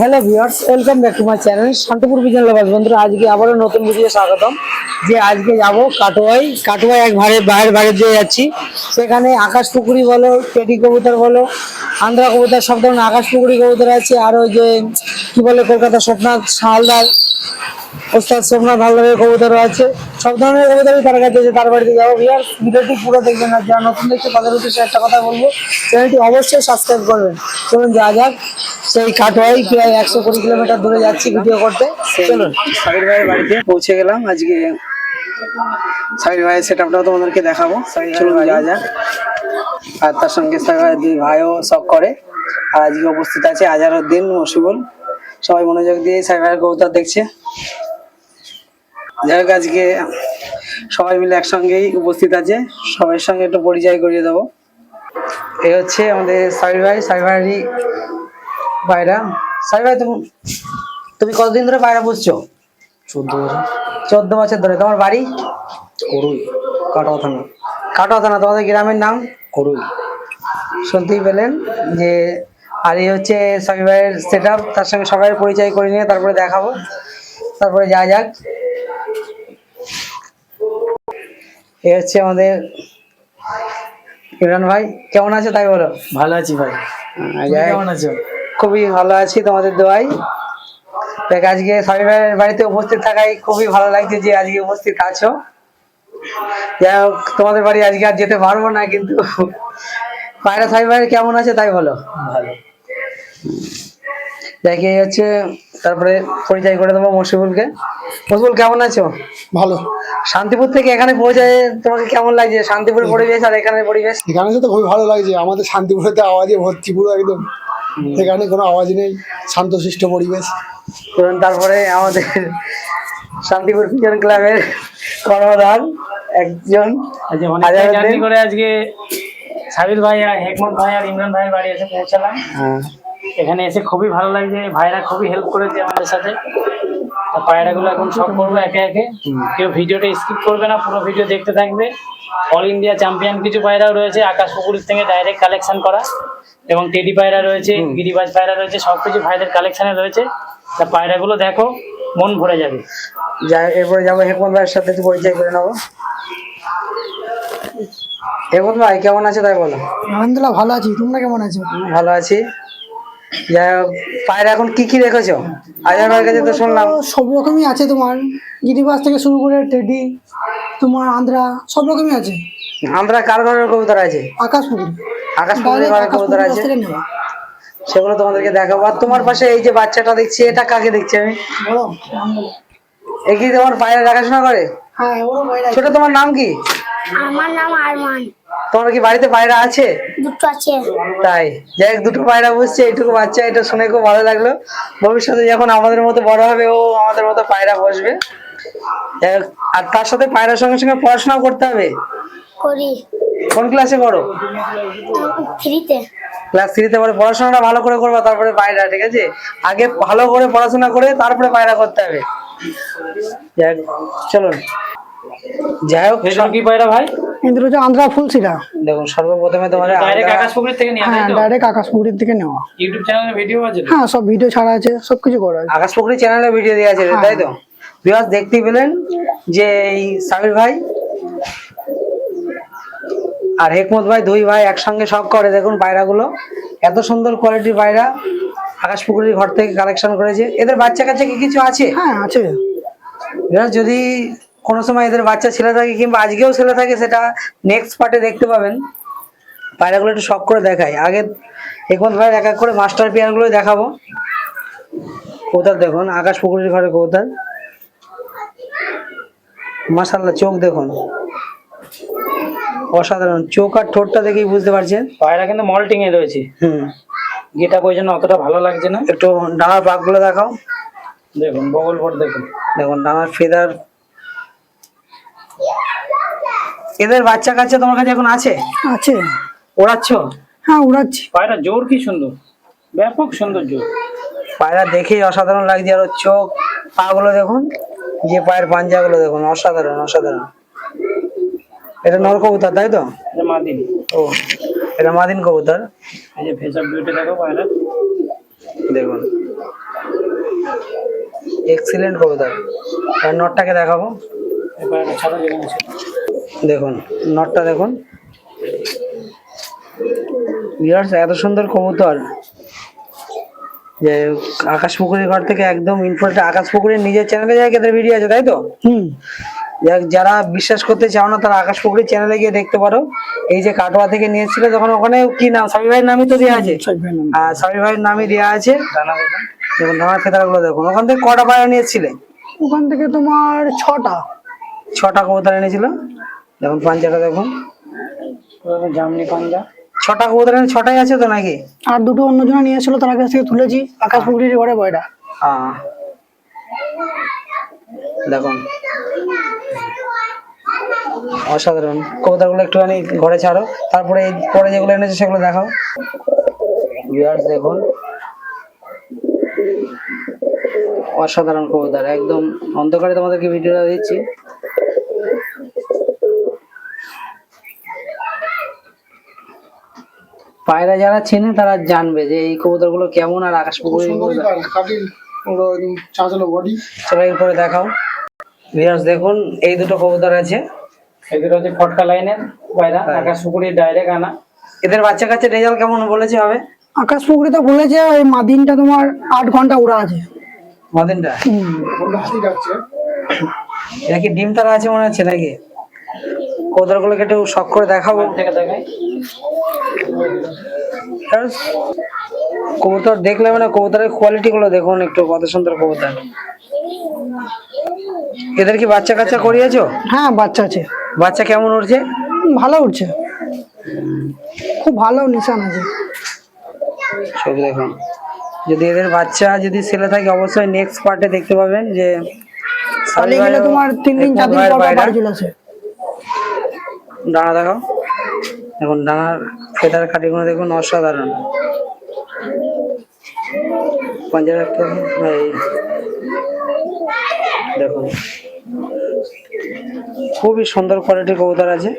Hello viewers welcome back to my channel Shantipur Bijan lovers বন্ধুরা, আজকে আবারও নতুন ভিডিও স্বাগতম। যে আজকে যাব কাটোয়াই কাটোয়াই এক ভাড়ে, বাইরের বাইরে দিয়ে যাচ্ছি। সেখানে আকাশ পুকুরি বলো পেটি কবুতর বলো আন্ধ্রা কবুতর, সব ধরনের আকাশ পুকুরি কবুতর আছে। আর ওই যে, কি বলে কলকাতা সোমনাথ হালদার ওস্তাদ সোমনাথ হালদারের কবুতরও আছে। সব ধরনের কবুতরই তার কাছে আছে, তার বাড়িতে যাব। ভিউয়ার্স, ভিডিওটি পুরো দেখবেন আর যারা নতুন দেখছে, তাদের উদ্দেশ্যে একটা কথা বলব চ্যানেলটি অবশ্যই সাবস্ক্রাইব করবেন। চলুন যা যাক সেই কাটোয়াই প্রায় একশো কুড়ি কিলোমিটার দূরে যাচ্ছি ভিডিও করতে। চলুন। সাবির ভাইয়ের বাড়িতে পৌঁছে গেলাম। আজকে সাবির ভাইয়ের সেট আপটাও তোমাদেরকে দেখাবো। চলুন যা যাক। আর তার সঙ্গে দুই ভাইও সব করে। আর আজকে উপস্থিত আছে আজারউদ্দিন মসিবুল সবাই মনোযোগ দিয়ে সাবির ভাইয়ের কবুতর দেখছে। যাই হোক আজকে সবাই মিলে একসঙ্গেই উপস্থিত আছে। সবার সঙ্গে একটু পরিচয় করিয়ে দেবো। এই হচ্ছে আমাদের সাবির ভাই। সাবির ভাইয়েরই পায়রা সাবির ভাই তুমি তুমি কতদিন ধরে পায়রা পুষছো? চোদ্দ বছর। চোদ্দ বছর ধরে। তোমার বাড়ি? করুই কাটোয়া থানা। কাটোয়া থানা তোমাদের গ্রামের নাম? করুই। শুনতেই পেলেন যে আর এই হচ্ছে সামি ভাইয়ের সেট তার সঙ্গে সবাই পরিচয় করে নিয়ে তারপরে দেখাবো। তারপরে যা যাক। এই হচ্ছে আমাদের ইমরান ভাই। কেমন আছে তাই বলো? ভালো আছি ভাই। আহ, কেমন আছো? খুবই ভালো আছি তোমাদের দোয়াই দেখ আজকে স্বামী ভাইয়ের বাড়িতে উপস্থিত থাকায় খুবই ভালো লাগছে যে আজকে উপস্থিত আছো। যাই হোক তোমাদের বাড়ি আজকে আর যেতে পারব না কিন্তু পায়রা স্বামী ভাইয়ের কেমন আছে তাই বলো। ভালো। দেখে হচ্ছে তারপরে পরিচয় করে দেবো মসিবুলকে মসিবুল কেমন আছো? ভালো। শান্তিপুর থেকে এখানে পৌঁছায় তোমাকে কেমন লাগছে? শান্তিপুর পরিবেশ আর এখানের পরিবেশ? এখানে তো খুবই ভালো লাগছে। আমাদের শান্তিপুরেতে আওয়াজে ভর্তি পুরো একদম। এখানে কোনো আওয়াজ নেই শান্ত শান্তশিষ্ট পরিবেশ। এবং তারপরে আমাদের শান্তিপুর পিজন ক্লাবের কর্মধার একজন। জার্নি করে আজকে সাবির ভাই আর হেকমত ভাই আর ইমরান ভাইয়ের বাড়ি এসে পৌঁছালাম। হ্যাঁ। এখানে এসে খুবই ভালো লাগছে ভাইরা খুবই হেল্প করেছে আমাদের সাথে। পায়রাগুলো এখন সব করব একে একে। কেউ ভিডিওটা স্কিপ করবে না পুরো ভিডিও দেখতে থাকবে। অল ইন্ডিয়া চ্যাম্পিয়ন কিছু পায়রাও রয়েছে আকাশ পুকুরের থেকে ডাইরেক্ট কালেকশন করা। এবং টেডি পায়রা রয়েছে গিরিবাজ পায়রা রয়েছে সব কিছু ভাইদের কালেকশনে রয়েছে। তা পায়রাগুলো দেখো মন ভরে যাবে। যাই এরপরে যাব হেকমত ভাইয়ের সাথে পরিচয় করে নেব। হেকমত ভাই কেমন আছে তাই বলো? আলহামদুলিল্লাহ ভালো আছি। তোমরা কেমন আছো? ভালো আছি। পায়রা এখন কি কি রেখেছো? আজার ভাইয়ের কাছে তো শুনলাম। সব রকমই আছে তোমার। গিরিবাস থেকে শুরু করে টেডি তোমার আন্ধ্রা সব রকমই আছে। আমরা কার ঘরের কবুতর আছে? আকাশ পুকুর। আকাশ পুকুরের ঘরের কবুতর আছে? সেগুলো তোমাদেরকে দেখাবো। আর তোমার পাশে এই যে বাচ্চাটা দেখছি এটা কাকে দেখছি আমি? এ কি তোমার পায়রা দেখাশোনা করে? হ্যাঁ ছোট তোমার নাম কি? আমার নাম আরমান। তোমার কি বাড়িতে পায়রা আছে? দুটো আছে। তাই। যাই দুটো পায়রা বসছে এইটুকু বাচ্চা এটা শুনে খুব ভালো লাগল। ভবিষ্যতে যখন আমাদের মতো বড় হবে ও আমাদের মতো পায়রা বসবে। আর তার সাথে পায়রার সঙ্গে সঙ্গে পড়াশোনা করতে হবে। করি। কোন ক্লাসে করো থ্রিতে। ক্লাস থ্রিতে পরে পড়াশোনাটা ভালো করে করবা তারপরে পায়রা ঠিক আছে? আগে ভালো করে পড়াশোনা করে তারপরে পায়রা করতে হবে। চলুন। যাই হোক ভেতরে কি পায়রা ভাই? কিন্তু হচ্ছে আন্ধ্রা ফুল সিরা দেখুন সর্বপ্রথমে তোমার ডাইরেক্ট আকাশ পুকুরের থেকে নিয়ে হ্যাঁ ডাইরেক্ট আকাশ পুকুরের থেকে নেওয়া। ইউটিউব চ্যানেলে ভিডিও আছে হ্যাঁ সব ভিডিও ছাড়া আছে সব কিছু করা আছে। আকাশ পুকুরি চ্যানেলে ভিডিও দেওয়া আছে তাই তো? বিহাস দেখতেই পেলেন যে এই সামির ভাই আর হেকমত ভাই দুই ভাই একসঙ্গে সব করে। দেখুন পায়রাগুলো এত সুন্দর কোয়ালিটির পায়রা আকাশ পুকুরির ঘর থেকে কালেকশন করেছে। এদের বাচ্চা কাছে কি কিছু আছে? হ্যাঁ আছে। যদি কোনো সময় এদের বাচ্চা ছেলে থাকে কিংবা আজকেও ছেলে থাকে সেটা নেক্সট পার্টে দেখতে পাবেন। পায়রাগুলো একটু শখ করে দেখাই। আগে হেকমত ভাইয়ের এক এক করে মাস্টার পেয়ারগুলো দেখাবো। কৌতাল দেখুন আকাশ পুকুরের ঘরে কৌতাল। মাসাল্লাহ চোখ দেখুন। অসাধারণ চোখ আর ঠোঁটটা দেখেই বুঝতে পারছেন। পায়রা কিন্তু মল্টিং এ রয়েছে। হুম। গেটা ওই জন্য অতটা ভালো লাগছে না। একটু ডানার পাকগুলো দেখাও। দেখুন বগল ভোট দেখুন। দেখুন ডানার ফেদার এদের বাচ্চা কাচ্চা তোমার কাছে এখন আছে? আছে। ওড়াচ্ছ? হ্যাঁ উড়াচ্ছি পায়রা জোর কি সুন্দর? ব্যাপক সুন্দর জোর। পায়রা দেখেই অসাধারণ লাগছে আর চোখ পাগুলো দেখুন যে পায়ের পাঞ্জাগুলো দেখুন অসাধারণ অসাধারণ। এটা নর কবুতর তাই তো? এটা মাদিন। ও এটা মাদিন কবুতর। এই যে ফেস অফ বিউটি দেখো পায়রা। দেখুন। এক্সিলেন্ট কবুতর। আর নটটাকে দেখাবো। দেখুন নটটা দেখুন। ভিউয়ার্স এত সুন্দর কবুতর। যে আকাশ পুকুরের ঘর থেকে একদম ইনফোটা আকাশ পুকুরের নিজের চ্যানেলে যায় এদের ভিডিও আছে তাই তো? হুম। যাক, যারা বিশ্বাস করতে চাও না তারা আকাশ পুকুরের চ্যানেলে গিয়ে দেখতে পারো। এই যে কাটোয়া থেকে নিয়েছিল তখন ওখানে কি নাম? সাবি ভাইয়ের নামই তো দেওয়া আছে। আর সাবি ভাইয়ের নামই দেওয়া আছে। দেখুন ডানার খেতারগুলো দেখুন। ওখান থেকে কটা পায়রা নিয়েছিলে ওখান থেকে তোমার ছটা। ছটা কবুতর এনেছিল? দেখুন পাঞ্জাটা দেখুন। জামনি পাঞ্জা। ছটা কবুতর ছটাই আছে তো নাকি? আর দুটো অন্য অন্যজন নিয়ে এসেছিল তার কাছ থেকে তুলেছি আকাশ পুকুরের ঘরে বয়টা। দেখুন। অসাধারণ। কবুতরগুলো একটুখানি ঘরে ছাড়ো। তারপরে এই পরে যেগুলো এনেছে সেগুলো দেখাও। ভিউয়ার্স দেখুন। অসাধারণ কবুতর। একদম অন্ধকারে তোমাদেরকে ভিডিওটা দিচ্ছি। পায়রা যারা চেনে তারা জানবে যে এই কবুতরগুলো কেমন আর আকাশ। পায়রা, একদম চাঁচালো বডি চলো এরপরে দেখাও। ভিউয়ার্স দেখুন এই দুটো কবুতর আছে। এগুলো হচ্ছে ফটকা লাইনের বাইরা আকাশ পুকুরের ডাইরেক্ট আনা। এদের বাচ্চা কাচ্চা রেজাল্ট কেমন বলেছে হবে আকাশ পুকুরে তো বলেছে ওই মাদিনটা তোমার আট ঘণ্টা উড়া আছে। মাদিনটা? এটা কি ডিম তারা আছে মনে হচ্ছে নাকি? কবুতরগুলোকে একটু শখ করে দেখাবো। কবুতর দেখলে মানে কবুতরের কোয়ালিটি গুলো দেখুন একটু কত সুন্দর কবুতর। এদের কি বাচ্চা কাচ্চা করিয়েছো? হ্যাঁ বাচ্চা আছে। বাচ্চা কেমন উঠছে ভালো উঠছে খুব ভালো নিশান আছে। সব দেখুন। যদি এদের বাচ্চা যদি ছেলে থাকে অবশ্যই নেক্সট পার্টে দেখতে পাবেন যে তোমার তিন দিন চার দিন পর পর বাড়ি চলে আসে। ডানা দেখাও। দেখুন ডানার ফেদার কাটিগুলো দেখুন অসাধারণ। দেখুন। খুবই সুন্দর কোয়ালিটির কবুতর আছে।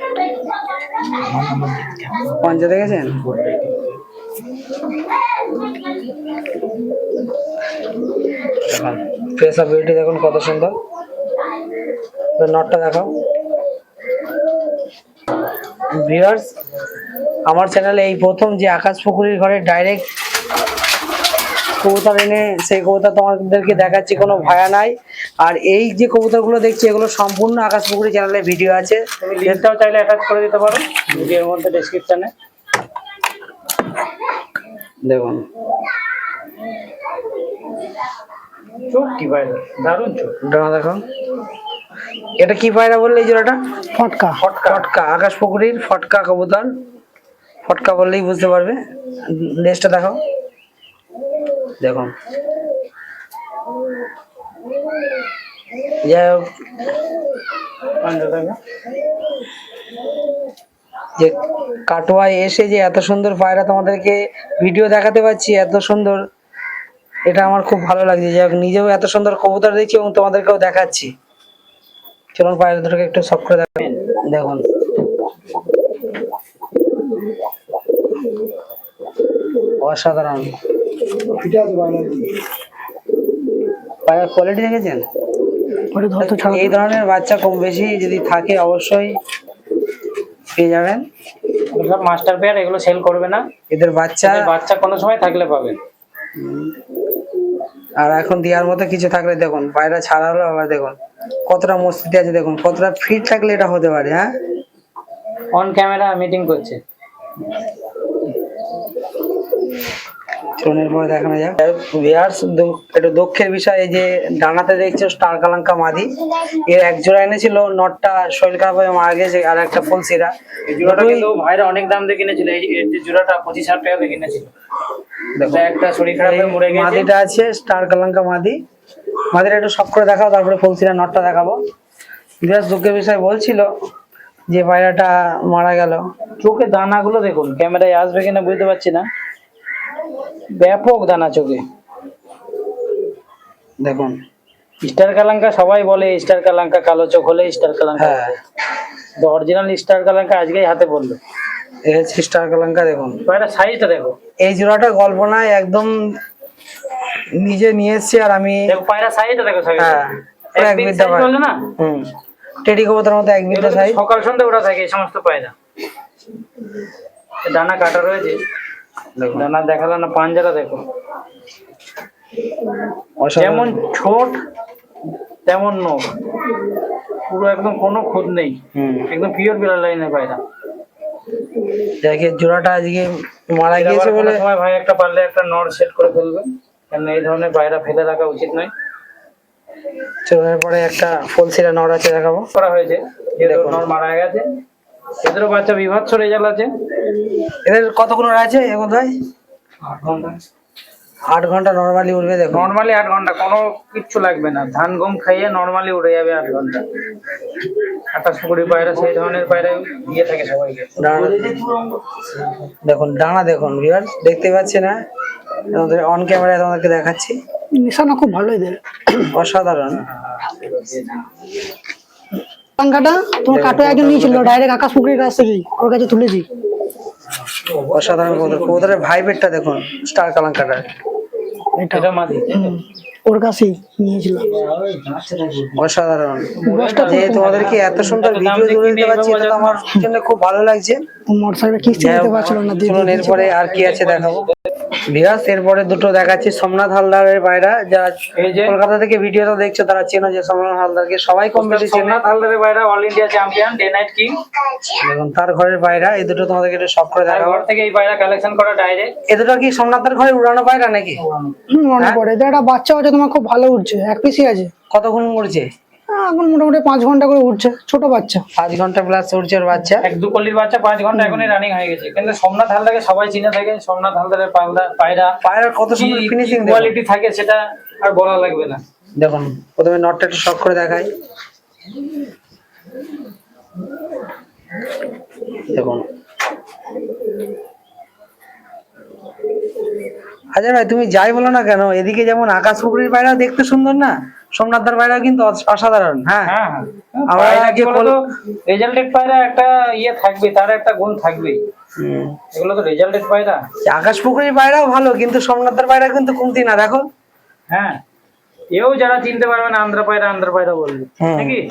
পাঞ্জা দেখেছেন? ফেস অফ বিউটি দেখুন কত সুন্দর। নটটা দেখাও। ভিউয়ার্স আমার চ্যানেলে এই প্রথম যে আকাশ পুকুরের ঘরে ডাইরেক্ট কবুতর এনে, সেই কবুতর তোমাদেরকে দেখাচ্ছি, কোনো ভয়া নাই। আর এই যে কবুতরগুলো দেখছি, এগুলো সম্পূর্ণ আকাশ পুকুরি চ্যানেলে ভিডিও আছে। তুমি লিঙ্কটাও চাইলে অ্যাটাচ করে দিতে পারো, ভিডিওর মধ্যে ডেসক্রিপশনে দেখুন। চোখ কি ভাই? দারুণ চোখ। ডানা দেখো এটা কি পায়রা বললে এই জোড়াটা? ফটকা। ফটকা। আকাশ পুকুরির ফটকা কবুতর। ফটকা বললেই বুঝতে পারবে। লেজটা দেখো। দেখো। যাই হোক। যে কাটোয়ায় এসে যে এত সুন্দর পায়রা তোমাদেরকে ভিডিও দেখাতে পাচ্ছি এত সুন্দর এটা আমার খুব ভালো লাগছে। যাই হোক নিজেও এত সুন্দর কবুতর দেখছি এবং তোমাদেরকেও দেখাচ্ছি। চলুন পায়রা দুটোকে একটু সব করে দেখাবেন দেখুন। অসাধারণ। ফিটে আছে পায়রা কোয়ালিটি দেখেছেন এই ধরনের বাচ্চা কম বেশি যদি থাকে অবশ্যই পেয়ে যাবেন। মাস্টার পেয়ার এগুলো সেল করবে না। এদের বাচ্চা বাচ্চা কোনো সময় থাকলে পাবেন। আর এখন দেওয়ার মতো কিছু থাকলে দেখুন পায়রা ছাড়া হলো আবার দেখুন। কতটা মস্তিতে আছে দেখুন কতটা ফিট থাকলে এটা হতে পারে হ্যাঁ? অন ক্যামেরা মিটিং করছে। চলুন এরপরে দেখানো যাক। ভিয়ার্স একটু দুঃখের বিষয় এই যে ডানাতে দেখছ স্টার কালাঙ্কা মাদি। এর এক জোড়া এনেছিল নটটা শরীর খারাপ হয়ে মারা গেছে আর একটা ফুলসিরা। এই জোড়াটা কিন্তু ভাইরা অনেক দাম দিয়ে কিনেছিল। এই যে জোড়াটা পঁচিশ হাজার টাকা দিয়ে কিনেছিল। একটা শরীর খারাপ হয়ে মরে গেছে। মাদিটা আছে স্টার কালাঙ্কা মাদি। মাদিটা একটু শখ করে দেখাও তারপরে ফুলসিরা নটটা দেখাবো। বিরাজ দুঃখের বিষয় বলছিল যে পায়রাটা মারা গেল। চোখে দানাগুলো দেখুন ক্যামেরায় আসবে কিনা বুঝতে পারছি না। ব্যাপক দানা চোখে। দেখুন। স্টার কালাঙ্কা সবাই বলে স্টার কালাঙ্কা কালো চোখ হলে স্টার কালাঙ্কা। হ্যাঁ। অরিজিনাল স্টার কালাঙ্কা আজকেই হাতে পড়ল। এই স্টার কালাঙ্কা দেখুন। পায়রা সাইজটা দেখো। এই জোড়াটা গল্প নয় একদম নিজে নিয়ে এসছি আর আমি দেখো পায়রা সাইজটা দেখো হ্যাঁ এক বিদ্যা পায়রা। না? হুম। টেডি কবুতরের মতো এক বিদ্যা সাইজ সকাল সন্ধ্যা ওরা থাকে এই সমস্ত পায়রা। দানা কাটা রয়েছে। দানা দেখাল না পাঞ্জারা দেখো। যেমন ছোট তেমন নখ। পুরো একদম কোনো খুদ নেই। হুম। একদম পিওর বিলার লাইনের পায়রা। দেখে জোড়াটা আজকে মারা গিয়েছে বলে ভাই একটা পারলে একটা নর সেট করে ফেলবে। কারণ এই ধরনের পায়রা ফেলে রাখা উচিত নয়। চোরের পরে একটা ফুলসিরা নড় আছে দেখাবো। করা হয়েছে যেহেতু দেখুন। নর মারা গেছে। এদেরও বাচ্চা বিভৎস রেজাল্ট আছে। এদের কতক্ষণ আছে এখন ভাই আট ঘণ্টা। আট ঘণ্টা নর্মালি উঠবে দেখো। নর্মালি আট ঘণ্টা কোনো কিচ্ছু লাগবে না। ধান গম খাইয়ে নর্মালি উড়ে যাবে আট ঘণ্টা। আকাশ পুকুরি পায়রা সেই ধরনের পায়রা দিয়ে থাকে সবাইকে। ডানা- দেখুন ডানা দেখুন ভিউয়ার্স দেখতে পাচ্ছি না। তোমাদের অন ক্যামেরায় তোমাদেরকে দেখাচ্ছি। নিশানা খুব ভালো এদের। অসাধারণ। পাঙ্কাটা তোমার কাটো একজন নিয়েছিল ডাইরেক্ট আকাশ পুকুরের কাছ থেকেই ওর কাছে তুলেছি। অসাধারণ কবুতর। কবুতরের ভাইবেটটা দেখুন স্টার কালাঙ্কাটার। এটা মাদি। ওর কাছেই নিয়েছিলাম। অসাধারণ। যে তোমাদেরকে এত সুন্দর ভিডিও তুলে দিতে পারছি? এটা তো আমার জন্য খুব ভালো লাগছে। মোটর সাইকেল কিস্তি দিতে পারছিল না এরপরে আর কি আছে দেখাবো? বিরাজ এরপরে দুটো দেখাচ্ছি সোমনাথ হালদারের পায়রা। যারা কলকাতা থেকে ভিডিওটা দেখছ তারা চেনো যে সোমনাথ হালদারকে। সবাই কম বেশি চেনে। সোমনাথ হালদারের পায়রা all India champion day night king দেখুন তার ঘরের পায়রা এই দুটো তোমাদেরকে একটু সব করে দেখাবো। ঘর থেকে এই পায়রা কালেকশন করা ডাইরেক্ট এ দুটো কি সোমনাথের ঘরে উড়ানো পায়রা নাকি? হুম, মনে পড়ে। এদের একটা বাচ্চা আছে তোমার খুব ভালো উঠছে এক পিসি আছে। কতক্ষণ উড়ছে? এখন মোটামুটি পাঁচ ঘণ্টা করে উঠছে ছোট বাচ্চা। পাঁচ ঘণ্টা প্লাস ওর বাচ্চা। এক দু কলির বাচ্চা পাঁচ ঘণ্টা এখনই রানিং হয়ে গেছে। কিন্তু সোমনাথ হালদারকে সবাই চিনে থাকে সোমনাথ হালদারের পায়রা পায়রা পায়রার কত সুন্দর ফিনিশিং কোয়ালিটি থাকে সেটা আর বলা লাগবে না। দেখুন প্রথমে নটটা একটু শখ করে দেখাই। দেখুন। আচ্ছা ভাই তুমি যাই বলো না কেন এদিকে যেমন আকাশ পুকুরের পায়রা দেখতে সুন্দর না? সোমনাথদার পায়রা কিন্তু অস- অসাধারণ হ্যাঁ? হ্যাঁ হ্যাঁ। আমরা পায়রা বলতো রেজাল্টেড পায়রা একটা ইয়ে থাকবে তার একটা গুণ থাকবেই হুম। এগুলো তো রেজাল্টেড পায়রা। আকাশ পুকুরের পায়রাও ভালো কিন্তু সোমনাথদার পায়রা কিন্তু কমতি না দেখো। হ্যাঁ এও যারা চিনতে পারবে না আন্ধ্রা পায়রা আন্ধ্রা পায়রা বলবে। নাকি?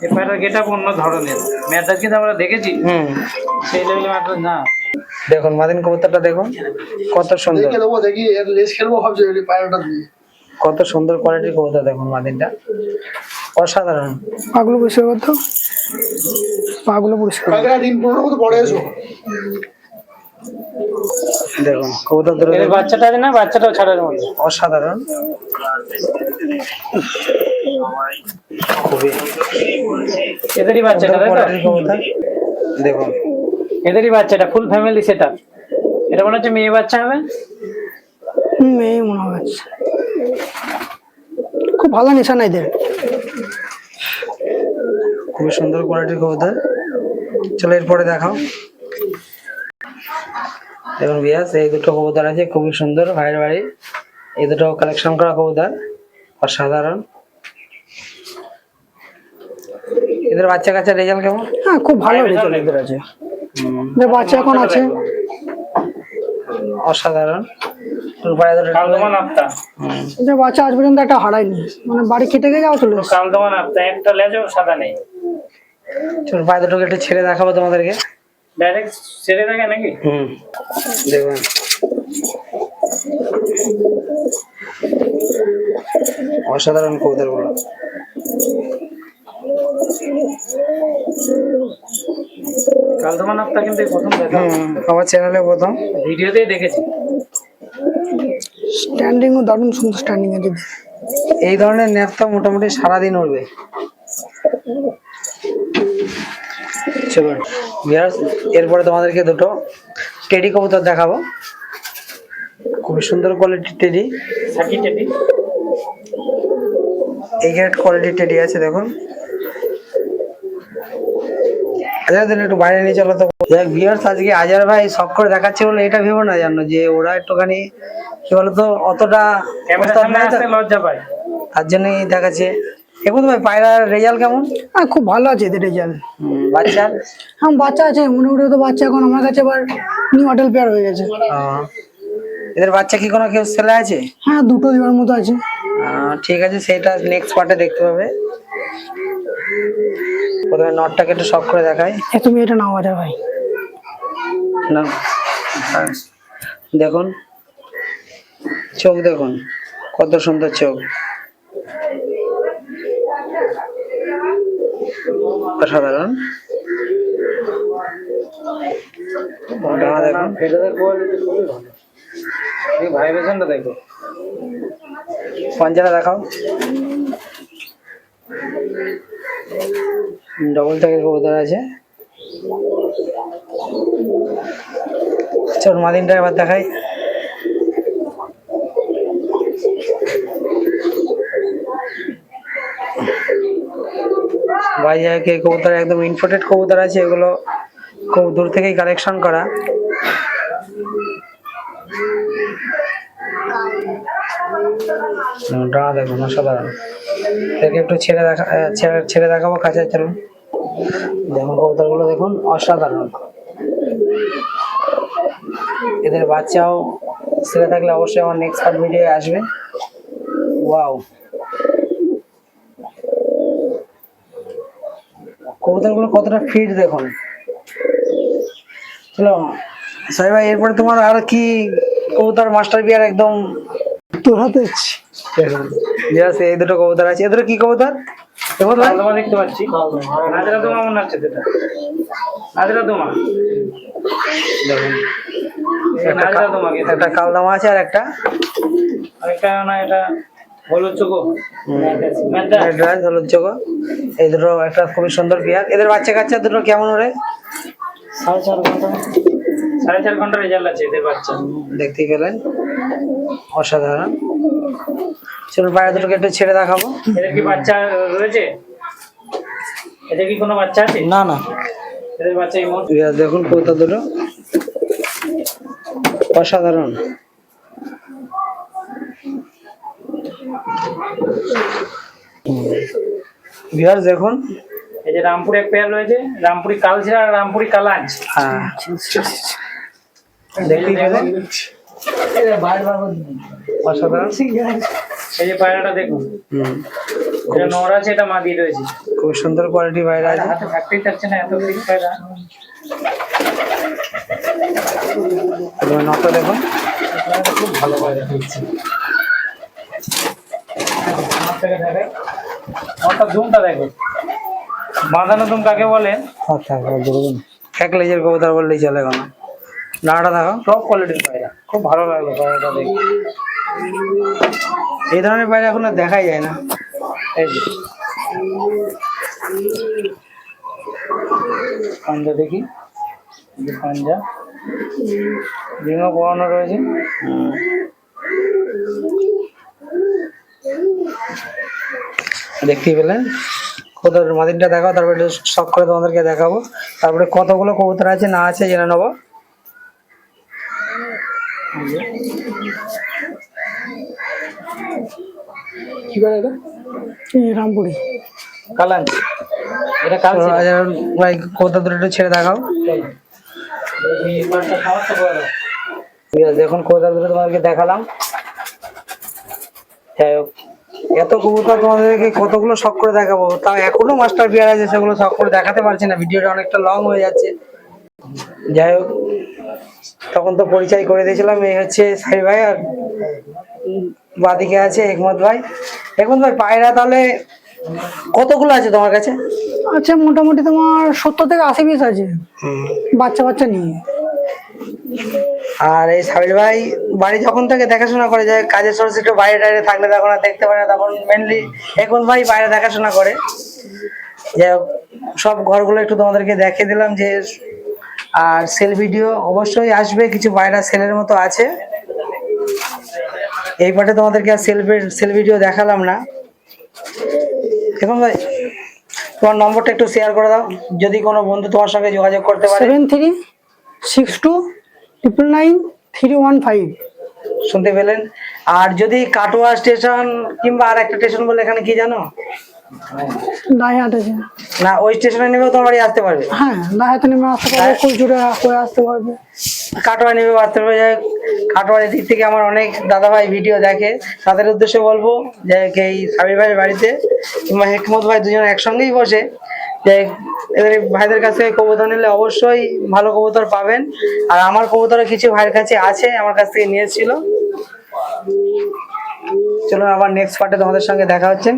এই পায়রার গেট অন্য ধরনের। ম্যাটার কিন্তু আমরা দেখেছি। হুম। সেই লেভেলে ম্যাটার না। দেখুন মাদিন কবুতরটা দেখুন কত সুন্দর। দেখে এর লেস খেলব ভাবছি পায়রাটা দিয়ে। কত সুন্দর কোয়ালিটির কবুতর দেখুন মাদিনটা। অসাধারণ। পাগুলো পরিষ্কার করতো? পাগুলো পরিষ্কার দেখুন কবুতর দুটো বাচ্চাটা আছে না? বাচ্চাটাও ছাড়ার মধ্যে। অসাধারণ। খুবই এদেরই বাচ্চাটা তাই তো? কোয়ালিটির কবুতর। দেখুন। এদেরই বাচ্চাটা ফুল ফ্যামিলি সেট এটা মনে হচ্ছে মেয়ে বাচ্চা হবে? মেয়ে মনে হচ্ছে। খুব ভালো নিশানা এদের? খুবই সুন্দর কোয়ালিটির কবুতর। চলো এরপরে দেখাও। দেখুন বিয়াস এই দুটো কবুতর আছে খুবই সুন্দর ভাইয়ের বাড়ি। এই দুটো কালেকশন করা কবুতর অসাধারণ। এদের বাচ্চা কাচ্চা রেজাল্ট কেমন? হ্যাঁ খুব ভালো রেজাল্ট এদের আছে। বাচ্চা এখন আছে। অসাধারণ। দুটো আত্মা বাচ্চা আজ পর্যন্ত একটা হারায়নি। মানে বাড়ি খেটে গিয়ে যাও চলে এসছে। কালদমান আত্মা একটা লেজও সাদা নেই। তোর পায়ে দুটোকে একটু ছেড়ে দেখাবো তোমাদেরকে? ডাইরেক্ট ছেড়ে থাকে নাকি? হুম দেখুন। অসাধারণ কবুতরগুলো। কালদমান আত্মা কিন্তু প্রথম দেখা। আমার চ্যানেলে প্রথম। ভিডিওতেই দেখেছি। স্ট্যান্ডিংও দারুণ সুন্দর স্ট্যান্ডিং আছে। এই ধরনের ন্যাপটা মোটামুটি সারাদিন উঠবে চলুন এরপরে তোমাদেরকে দুটো টেডি কবুতর দেখাবো। খুবই সুন্দর কোয়ালিটির টেডি টেডি এই গ্রেড কোয়ালিটির টেডি আছে দেখুন। আজার একটু বাইরে নিয়ে চলো তো। দেখ ভিউয়ার্স আজকে আজার ভাই সব করে দেখাচ্ছে বলে এটা ভেবো না জানো যে ওরা একটুখানি কি বলতো অতটা লজ্জা পায়। তার জন্যই দেখাচ্ছে। এখন ভাই পায়রার রেজাল্ট কেমন? হ্যাঁ খুব ভালো আছে এদের রেজাল্ট হুম, বাচ্চার হ্যাঁ বাচ্চা আছে মোটামুটি তো বাচ্চা এখন আমার কাছে আবার নিউ হোটেল পেয়ার হয়ে গেছে। এদের বাচ্চা কি কোনো কেউ ছেলে আছে? হ্যাঁ দুটো দেওয়ার মতো আছে। ঠিক আছে সেটা নেক্সট পার্টে দেখতে পাবে। প্রথমে নটটাকে একটু শখ করে দেখাই। এ তুমি এটা নাও বাজার ভাই। না হ্যাঁ। দেখুন। চোখ দেখুন কত সুন্দর চোখ। অসাধারণ। পঞ্চাটা দেখাও। ডবল ট্যাগের কবুতর আছে। চল মাদিনটা এবার দেখাই। বাইজাকে কবুতর একদম ইনফোটেড কবুতর আছে, এগুলো খুব দূর থেকেই কালেকশন করা। ডানা দেখুন অসাধারণ এদেরকে একটু ছেড়ে দেখা ছেড়ে ছেড়ে দেখাবো কাছে চলুন। দেখুন, কবুতরগুলো দেখুন, অসাধারণ। এদের বাচ্চাও ছেড়ে থাকলে অবশ্যই আমার নেক্সট পার্ট ভিডিও আসবে। ওয়াও কবুতরগুলো কতটা ফিট দেখুন। চলো, সাই ভাই, এরপরে তোমার আর কি কবুতর মাস্টার বিয়ার একদম তোর হাতে আছে। এই দুটো কবুতর আছে। এ দুটো কি কবুতর? দেখো ভাই তোমার দেখতে পাচ্ছি। নাজরা তোমার মনে হচ্ছে যেটা? নাজরা দেখুন একটা নাজরা কালদামা আছে আর একটা? আরেকটা না এটা হলুদ চোখো। ম্যানটা হলুদ চোখো। এই দুটো একটা খুবই সুন্দর বিয়ার এদের বাচ্চা কাচ্চা দুটো কেমন ওরে? সাড়ে চার ঘণ্টা। সাড়ে চার ঘণ্টা রেজাল্ট আছে এদের বাচ্চা। দেখতেই পেলেন। অসাধারণ। চলুন বাইরে দুটোকে একটু ছেড়ে দেখাবো। এদের কি বাচ্চা রয়েছে? এদের কি কোনো বাচ্চা আছে? না না। এদের বাচ্চা এই দেখুন কবুতর দুটো। অসাধারণ। বিহার দেখুন। এই যে রামপুরে এক পেয়ার রয়েছে রামপুরি কালচিরা আর রামপুরি কালাঞ্চ হ্যাঁ। পেলেন অসাধারণ। এই যে পায়রাটা দেখুন। এটা নোংরা আছে এটা রয়েছে খুব সুন্দর কোয়ালিটি আছে হাতে থাকতেই থাকছে না এত ঠিক পায়রা। নটা দেখুন। খুব ভালো পায়রা দুমটা দেখো। বাঁধানো দুম কাকে বলে? এক লেজের কবুতর বললেই চলে এখন নাড়াটা দেখো। সব কোয়ালিটির পায়রা। খুব ভালো লাগল পায়রাটা দেখে। এই ধরনের বাইরে এখন আর দেখাই যায় না। এই যে। পাঞ্জা দেখি। পাঞ্জা। রিংও পড়ানো রয়েছে। দেখতেই পেলেন। কবুতর মাদিনটা দেখাও তারপরে একটু শখ করে তোমাদেরকে দেখাবো। তারপরে কতগুলো কবুতর আছে না আছে জেনে নেব। কি করে এটা? এই রামপুরি। কালাঞ্চ। এটা কাল ভাই দুটো একটু ছেড়ে দেখাও। ঠিক আছে দেখুন দুটো তোমাদেরকে দেখালাম। যাই হোক এত কবুতর তোমাদেরকে কতগুলো শখ করে দেখাবো তাও এখনও মাস্টার বিয়ার আছে সেগুলো শখ করে দেখাতে পারছি না ভিডিওটা অনেকটা লং হয়ে যাচ্ছে। যাই হোক তখন তো পরিচয় করে দিয়েছিলাম এই হচ্ছে সাই ভাই আর বাদিকে আছে একমত ভাই। একমত ভাই পায়রা তাহলে কতগুলো আছে তোমার কাছে? আচ্ছা মোটামুটি তোমার সত্তর থেকে আশি পিস আছে। বাচ্চা বাচ্চা নিয়ে। আর এই সাবির ভাই বাড়ি যখন থেকে দেখাশোনা করে যায় কাজের সোর্স একটু বাইরে টাইরে থাকলে তখন আর দেখতে পারে না তখন মেনলি এখন ভাই বাইরে দেখাশোনা করে। যাই হোক সব ঘরগুলো একটু তোমাদেরকে দেখিয়ে দিলাম যে আর সেল ভিডিও অবশ্যই আসবে কিছু বাইরা সেলের মতো আছে। এই পাটে তোমাদেরকে আর সেল সেল ভিডিও দেখালাম না। এখন ভাই তোমার নম্বরটা একটু শেয়ার করে দাও যদি কোনো বন্ধু তোমার সঙ্গে যোগাযোগ করতে পারে। Seven three six two triple nine three one five. শুনতে পেলেন? আর যদি কাটোয়া স্টেশন কিংবা আর একটা স্টেশন বলে এখানে কি জানো? না ওই স্টেশনে নেমেও তোমার বাড়ি আসতে পারবে। হ্যাঁ দাহিয়াতে নেমে আসতে পারবে কুচুরে হয়ে আসতে পারবে। কাটোয়া নেমে আসতে পারবে। কাটোয়ার দিক থেকে আমার অনেক দাদা ভাই ভিডিও দেখে। তাদের উদ্দেশ্যে বলব যে এই সাবির ভাইয়ের বাড়িতে কিংবা হেকমত ভাই দুজন একসঙ্গেই বসে। যে এদের ভাইদের কাছ থেকে কবুতর নিলে অবশ্যই ভালো কবুতর পাবেন। আর আমার কবুতরে কিছু ভাইয়ের কাছে আছে আমার কাছ থেকে নিয়েছিল। চলুন আবার নেক্সট পার্টে তোমাদের সঙ্গে দেখা হচ্ছে।